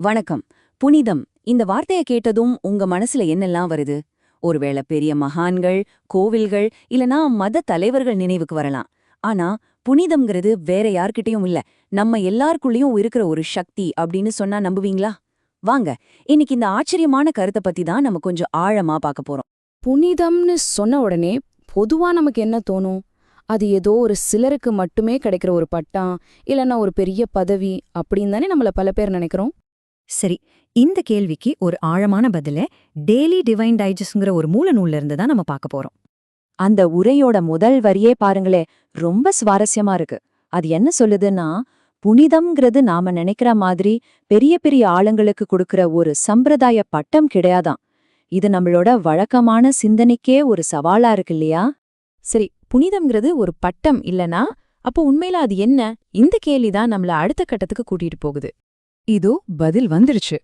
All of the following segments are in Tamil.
வணக்கம். புனிதம். இந்த வார்த்தைய கேட்டதும் உங்க மனசுல என்னெல்லாம் வருது? ஒருவேளை பெரிய மகான்கள் கோவில்கள் இல்லனா மத தலைவர்கள் நினைவுக்கு வரலாம். ஆனா புனிதம்ங்கிறது வேற யார்கிட்டயும் இல்ல. நம்ம எல்லாருக்குள்ளயும் இருக்கிற ஒரு சக்தி அப்படின்னு சொன்னா நம்புவீங்களா? வாங்க. இன்னைக்கு இந்த ஆச்சரியமான கருத்தை பத்தி தான் நம்ம கொஞ்சம் ஆழமா பார்க்க போறோம். புனிதம்னு சொன்ன உடனே பொதுவா நமக்கு என்ன தோணும்? அது ஏதோ ஒரு சிலருக்கு மட்டுமே கிடைக்கிற ஒரு பட்டம் இல்லைன்னா ஒரு பெரிய பதவி அப்படின்னு தானே நம்மள பல பேர் நினைக்கிறோம்? சரி இந்த கேள்விக்கு ஒரு ஆழமான பதில டெய்லி டிவைன் டைஜஸ்ட்ங்கிற ஒரு மூல நூல்ல இருந்து தான் நம்ம பார்க்க போறோம். அந்த உரையோட முதல் வரியே பாருங்களே ரொம்ப சுவாரஸ்யமா இருக்கு. அது என்ன சொல்லுதுன்னா புனிதம்ங்கிறது நாம நினைக்கிற மாதிரி பெரிய பெரிய ஆளுங்களுக்கு கொடுக்கிற ஒரு சம்பிரதாய பட்டம் கிடையாதாம் இது நம்மளோட வழக்கமான சிந்தனைக்கே ஒரு சவாலா இருக்கு இல்லையா? சரி புனிதம்ங்கிறது ஒரு பட்டம் இல்லனா அப்போ உண்மையில அது என்ன? இந்த கேள்விதான் நம்மள அடுத்த கட்டத்துக்கு கூட்டிட்டு போகுது. இதோ பதில் வந்துருச்சு.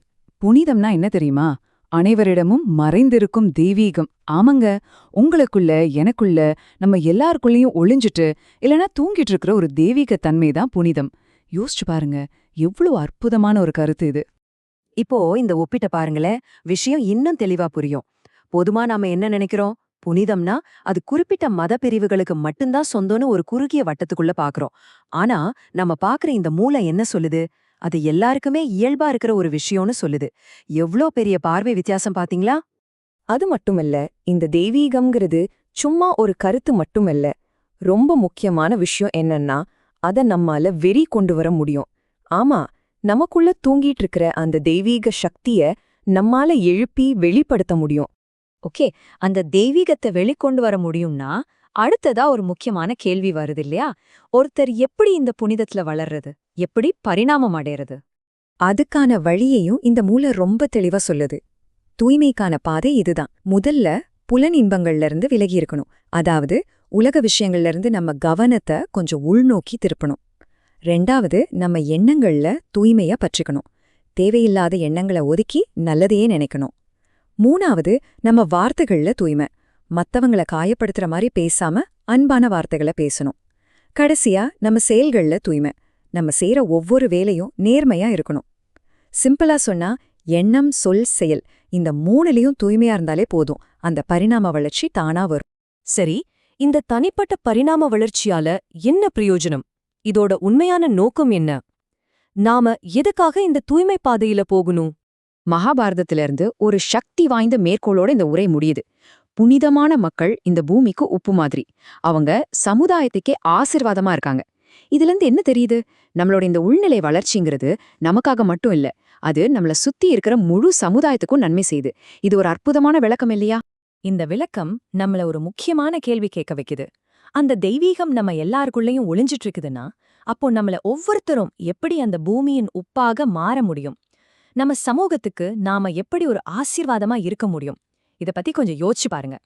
புனிதம்னா என்ன தெரியுமா? அனைவரிடமும் மறைந்திருக்கும் தெய்வீகம். ஆமாங்க உங்களுக்குள்ள எனக்குள்ள நம்ம எல்லாருக்குள்ளேயும் ஒளிஞ்சிட்டு இல்லனா தூங்கிட்டு இருக்கிற ஒரு தெய்வீக தன்மை தான் புனிதம். யோசிச்சு பாருங்க எவ்வளவு அற்புதமான ஒரு கருத்து இது. இப்போ இந்த ஒப்பிட்ட பாருங்களேன் விஷயம் இன்னும் தெளிவா புரியும். பொதுமா நாம என்ன நினைக்கிறோம்? புனிதம்னா அது குறிப்பிட்ட மத பிரிவுகளுக்கு மட்டும்தான் சொந்தம்னு ஒரு குறுகிய வட்டத்துக்குள்ள பாக்குறோம். ஆனா நம்ம பாக்குற இந்த மூளை என்ன சொல்லுது? அது எல்லாருக்குமே இயல்பா இருக்கிற ஒரு விஷயம்னு சொல்லுது. எவ்ளோ பெரிய பார்வை வித்தியாசம் பாத்தீங்களா? அது மட்டுமல்ல இந்த தெய்வீகம்ங்கிறது சும்மா ஒரு கருத்து மட்டுமல்ல. ரொம்ப முக்கியமான விஷயம் என்னன்னா அத நம்மால வெறி கொண்டு வர முடியும். ஆமா நமக்குள்ள தூங்கிட்டு இருக்கிற அந்த தெய்வீக சக்திய நம்மால எழுப்பி வெளிப்படுத்த முடியும். ஓகே அந்த தெய்வீகத்தை வெளிக்கொண்டு வர முடியும்னா அடுத்ததா ஒரு முக்கியமான கேள்வி வருது இல்லையா? ஒருத்தர் எப்படி இந்த புனிதத்துல வளர்றது? எப்படி பரிணாமம் அடையிறது அதுக்கான வழியையும் இந்த மூல ரொம்ப தெளிவா சொல்லுது. தூய்மைக்கான பாதை இதுதான். முதல்ல புலன் இன்பங்கள்ல இருந்து விலகி இருக்கணும். அதாவது உலக விஷயங்கள்ல இருந்து நம்ம கவனத்தை கொஞ்சம் உள்நோக்கி திருப்பணும். ரெண்டாவது நம்ம எண்ணங்கள்ல தூய்மைய பற்றிக்கணும். தேவையில்லாத எண்ணங்களை ஒதுக்கி நல்லதையே நினைக்கணும். மூணாவது நம்ம வார்த்தைகள்ல தூய்மை. மத்தவங்கள காயப்படுத்துற மாதிரி பேசாம அன்பான வார்த்தைகளை பேசணும். கடைசியா நம்ம செயல்கள்ல தூய்மை. நம்ம செய்யற ஒவ்வொரு வேலையும் நேர்மையா இருக்கணும். சிம்பிளா சொன்னா எண்ணம் சொல் செயல் இந்த மூணுலயும் தூய்மையா இருந்தாலே போதும். அந்த பரிணாம வளர்ச்சி தானா வரும். சரி இந்த தனிப்பட்ட பரிணாம வளர்ச்சியால என்ன பிரயோஜனம்? இதோட உண்மையான நோக்கம் என்ன? நாம எதுக்காக இந்த தூய்மை பாதையில போகணும்? மகாபாரதத்திலிருந்து ஒரு சக்தி வாய்ந்த மேற்கோளோட இந்த உரை முடியுது. புனிதமான மக்கள் இந்த பூமிக்கு உப்பு மாதிரி. அவங்க சமுதாயத்துக்கே ஆசிர்வாதமா இருக்காங்க. இதுல இருந்து என்ன தெரியுது? நம்மளோட இந்த உள்நிலை வளர்ச்சிங்கிறது நமக்காக மட்டும் இல்ல அது நம்மள சுத்தி இருக்கிற முழு சமுதாயத்துக்கும் நன்மை செய்யுது. இது ஒரு அற்புதமான விளக்கம் இல்லையா? இந்த விளக்கம் நம்மள ஒரு முக்கியமான கேள்வி கேட்க வைக்குது. அந்த தெய்வீகம் நம்ம எல்லாருக்குள்ளேயும் ஒளிஞ்சிட்டு இருக்குதுன்னா அப்போ நம்மள ஒவ்வொருத்தரும் எப்படி அந்த பூமியின் உப்பாக மாற முடியும்? நம்ம சமூகத்துக்கு நாம எப்படி ஒரு ஆசீர்வாதமா இருக்க முடியும்? இத பத்தி கொஞ்சம் யோசிச்சு பாருங்க.